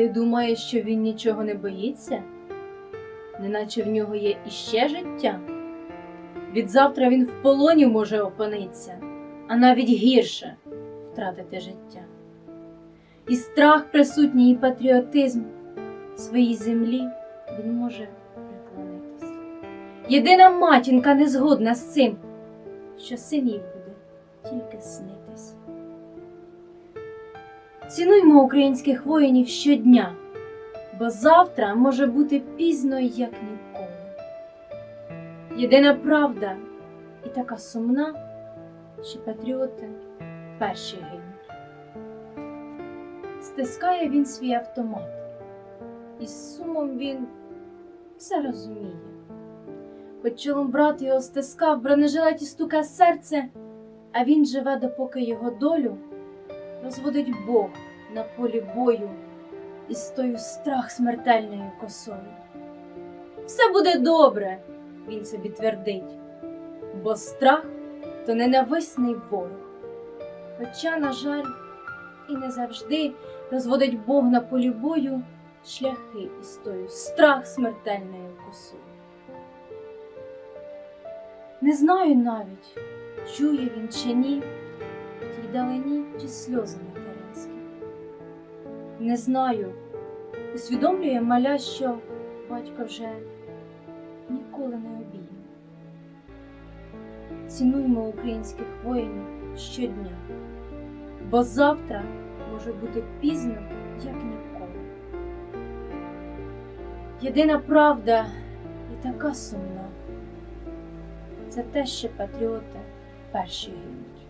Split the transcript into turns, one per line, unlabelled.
Ти думаєш, що він нічого не боїться? Неначе в нього є іще життя? Від завтра він в полоні може опинитися, а навіть гірше втратити життя. І страх присутній, і патріотизм своїй землі він може приклонитись. Єдина матінка не згодна з цим, що син буде тільки снитись. Цінуймо українських воїнів щодня, бо завтра може бути пізно, як ніколи. Єдина правда і така сумна, що патріоти перші гинуть. Стискає він свій автомат, і з сумом він все розуміє. Хоч чолом брат його стискав, бронежилеті стука серце, а він живе, допоки його долю розводить Бог на полі бою із тою страх смертельною косою. Все буде добре, він собі твердить, бо страх то ненависний ворог. Хоча, на жаль, і не завжди розводить Бог на полі бою шляхи із тою страх смертельною косою. Не знаю навіть, чує він чи ні, в тій далині ті сльози материнські. Не знаю, усвідомлює маля, що батько вже ніколи не обійме. Цінуймо українських воїнів щодня, бо завтра може бути пізно, як ніколи. Єдина правда і така сумна це те, що патріоти перші гинуть.